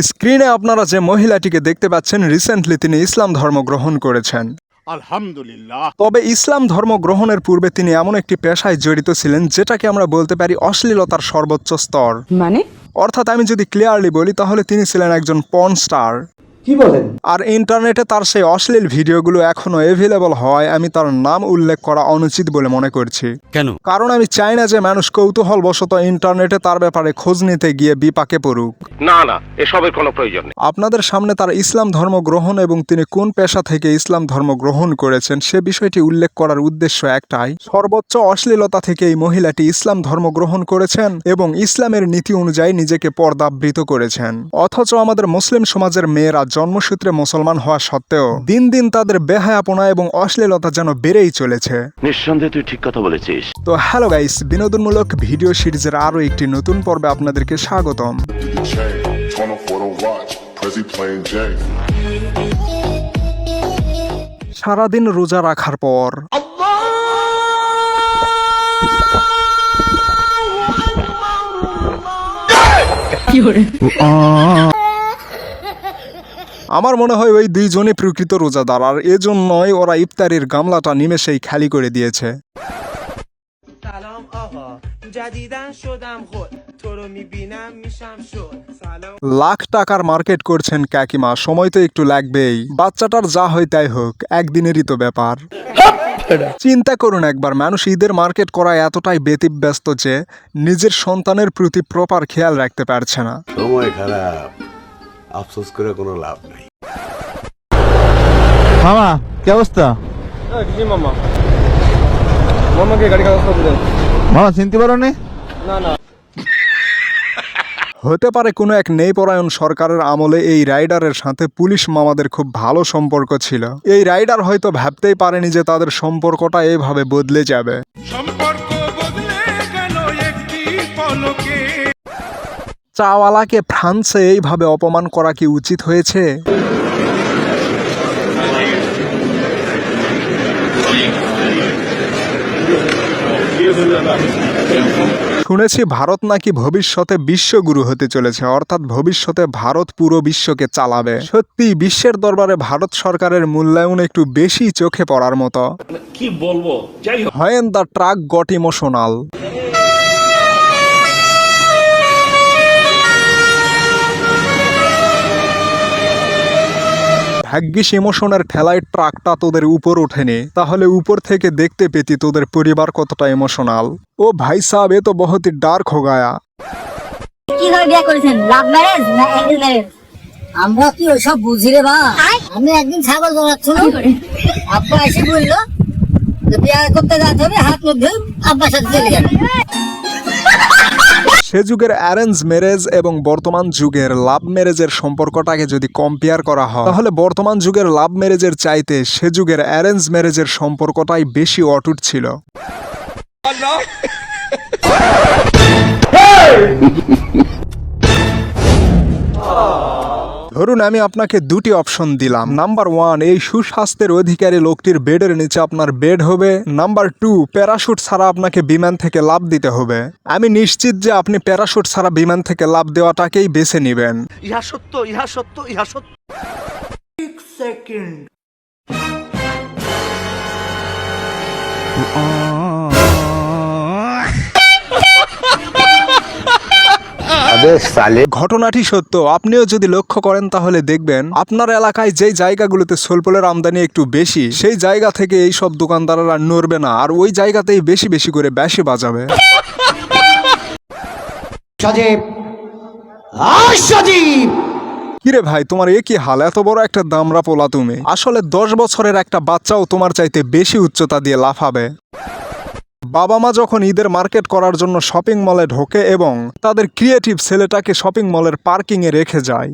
স্ক্রিনে আপনারা যে মহিলাটিকে দেখতে পাচ্ছেন রিসেন্টলি তিনি ইসলাম ধর্ম গ্রহণ করেছেন। আলহামদুলিল্লাহ। তবে ইসলাম ধর্ম গ্রহণের পূর্বে তিনি এমন একটি পেশায় জড়িত ছিলেন যেটাকে আমরা বলতে পারি অশ্লীলতার সর্বোচ্চ স্তর। মানে? অর্থাৎ আমি যদি ক্লিয়ারলি বলি তাহলে তিনি ছিলেন একজন পর্ন স্টার কি বলেন? আর ইন্টারনেটে তার সেই অশ্লীল ভিডিওগুলো এখনও এভেলেবল হয় আমি তার নাম উল্লেখ করা অনুচিত বলে মনে করছি। কেন? কারণ আমি চাই না যে মানুষ কৌতূহল বশত ইন্টারনেটে তার ব্যাপারে খোঁজ নিতে গিয়ে বিপাকে পড়ুক। না না এসবের কোনো প্রয়োজন নেই। আপনাদের সামনে তার ইসলাম ধর্ম গ্রহণ এবং তিনি কোন পেশা থেকে ইসলাম ধর্ম গ্রহণ করেছেন সে বিষয়টি উল্লেখ করার উদ্দেশ্য একটাই। সর্বোচ্চ অশ্লীলতা থেকে এই মহিলাটি ইসলাম ধর্ম গ্রহণ করেছেন এবং ইসলামের নীতি অনুযায়ী নিজেকে পর্দাবৃত করেছেন। অথচ আমাদের মুসলিম সমাজের মেয়েরা জন্মসূত্রে মুসলমান হওয়া সত্ত্বেও দিন দিন তাদের বেহায়াপনা এবং অশ্লীলতা যেন বেড়েই চলেছে। নিঃসন্দেহে তুই ঠিক কথা বলেছিস। তো হ্যালো গাইস বিনোদনমূলক ভিডিও সিরিজের আরও একটি নতুন পর্বে আপনাদেরকে স্বাগতম. সারাদিন রোজা রাখার পর। আমার মনে হয় ওই দুইজনই প্রকৃত রোজাদার আর এজন্যই ওরা ইফতারির গামলাটা নিমেষেই খালি করে দিয়েছে। লাখ টাকার মার্কেট করছেন কাকিমা সময় তো একটু লাগবেই। বাচ্চাটার যা হয় তাই হোক একদিনেরই তো ব্যাপার। চিন্তা করুন একবার মানুষ ঈদের মার্কেট করা এতটাই ব্যতিব্যস্ত যে নিজের সন্তানের প্রতি প্রপার খেয়াল রাখতে পারছে না। সময় খারাপ। আফসোস করে কোনো লাভ নাই। মামা কি অবস্থা? মামা? মামাকে গাড়ি খাওয়া মামা চিনতে পারো নি হতে পারে কোনো এক নেইপরায়ণ সরকারের আমলে এই রাইডারের সাথে পুলিশ মামাদের খুব ভালো সম্পর্ক ছিল। এই রাইডার হয়তো ভাবতেই পারেনি যে তাদের সম্পর্কটা এইভাবে বদলে যাবে। চাওয়ালাকে ফ্রান্সে এইভাবে অপমান করা কি উচিত হয়েছে? শুনেছি ভারত নাকি ভবিষ্যতে বিশ্বগুরু হতে চলেছে অর্থাৎ ভবিষ্যতে ভারত পুরো বিশ্বকে চালাবে। সত্যি বিশ্বের দরবারে ভারত সরকারের মূল্যায়ন একটু বেশি চোখে পড়ার মতো। কি বলব? When the truck got emotional. ভাগ্যিস ইমোশনের ঠেলায় ট্রাকটা তোদের উপর ওঠেনি। তাহলে উপর থেকে দেখতে পেতি তোদের পরিবার কতটা ইমোশনাল ও ভাই সাহেব এ তো বহুত ডার্ক হো গায়া। কীভাবে বিয়ে করেছেন? লাভ ম্যারেজ না অ্যারেঞ্জ ম্যারেজ আমরা কি ওসব বুঝি রে বা আমি একদিন ছাগল দৌড়াচ্ছিলাম আব্বা এসে বলল বিয়ে করতে যেতে হবে হাত মুখ ধুয়ে আব্বার সাথে চলে গেল সে যুগের অ্যারেঞ্জ ম্যারেজ এবং বর্তমান যুগের লাভ ম্যারেজের সম্পর্কটাকে যদি কম্পেয়ার করা হয় তাহলে বর্তমান যুগের লাভ ম্যারেজের চাইতে সে যুগের অ্যারেঞ্জ ম্যারেজের সম্পর্কটাই বেশি অটুট ছিল। ধরুন আমি আপনাকে দুটি অপশন দিলাম। নাম্বার ওয়ান এই সুস্বাস্থ্যের অধিকারী লোকটির বেডের নিচে আপনার বেড হবে। নাম্বার টু প্যারাশুট ছাড়া আপনাকে বিমান থেকে লাভ দিতে হবে। আমি নিশ্চিত যে আপনি প্যারাশুট ছাড়া বিমান থেকে লাভ দেওয়াটাকেই বেছে নেবেন। ইহা সত্য ইহা সত্য ইহা সত্য। ঘটনাটি সত্য। আপনিও যদি লক্ষ্য করেন তাহলে দেখবেন আপনার এলাকায় যেই জায়গাগুলোতে সোলপোলের আমদানি একটু বেশি সেই জায়গা থেকে এই সব দোকানদাররা নড়বে না আর ওই জায়গাতেই বেশি বেশি করে বেশি বাজাবে। কিরে ভাই তোমার এ কি হাল? এত বড় একটা দামরা পোলা তুমি। আসলে দশ বছরের একটা বাচ্চাও তোমার চাইতে বেশি উচ্চতা দিয়ে লাফাবে। বাবা মা যখন ঈদের মার্কেট করার জন্য শপিং মলে ঢোকে এবং তাদের ক্রিয়েটিভ ছেলেটাকে শপিং মলের পার্কিং এ রেখে যায়।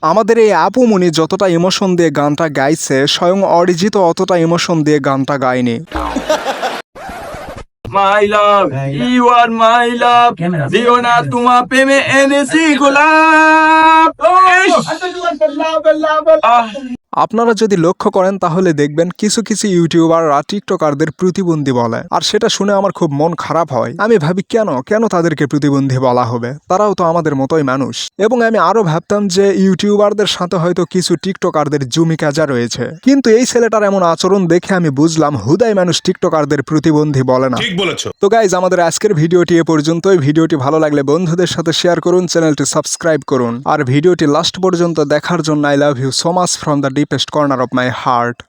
আমাদের এই আপু মনি যতটা ইমোশন দিয়ে গানটা গাইছে স্বয়ং অরিজিৎ অতটা ইমোশন দিয়ে গানটা গায়নি। মাই লাভ ইউ আর মাই লাভ দিও না তোমার প্রেমে এনেছি গোলাপ। আহ। আপনারা যদি লক্ষ্য করেন তাহলে দেখবেন কিছু কিছু ইউটিউবাররা টিকটকারদের প্রতিবন্ধী বলে। আর সেটা শুনে আমার খুব মন খারাপ হয়। আমি ভাবি কেন? কেন তাদেরকে প্রতিবন্ধী বলা হবে? তারাও তো আমাদের মতোই মানুষ। এবং আমি আরও ভাবতাম যে ইউটিউবারদের সাথে হয়তো কিছু টিকটকারদের জমি কাজা রয়েছে। কিন্তু এই ছেলেটার এমন আচরণ দেখে আমি বুঝলাম হুদাই মানুষ টিকটকারদের প্রতিবন্ধী বলে না। ঠিক বলেছ। তো গাইজ আমাদের আজকের ভিডিওটি এ পর্যন্তই। ভিডিওটি ভালো লাগলে বন্ধুদের সাথে শেয়ার করুন চ্যানেলটি সাবস্ক্রাইব করুন। আর ভিডিওটি লাস্ট পর্যন্ত দেখার জন্য I love you so much from the deepest corner of my heart.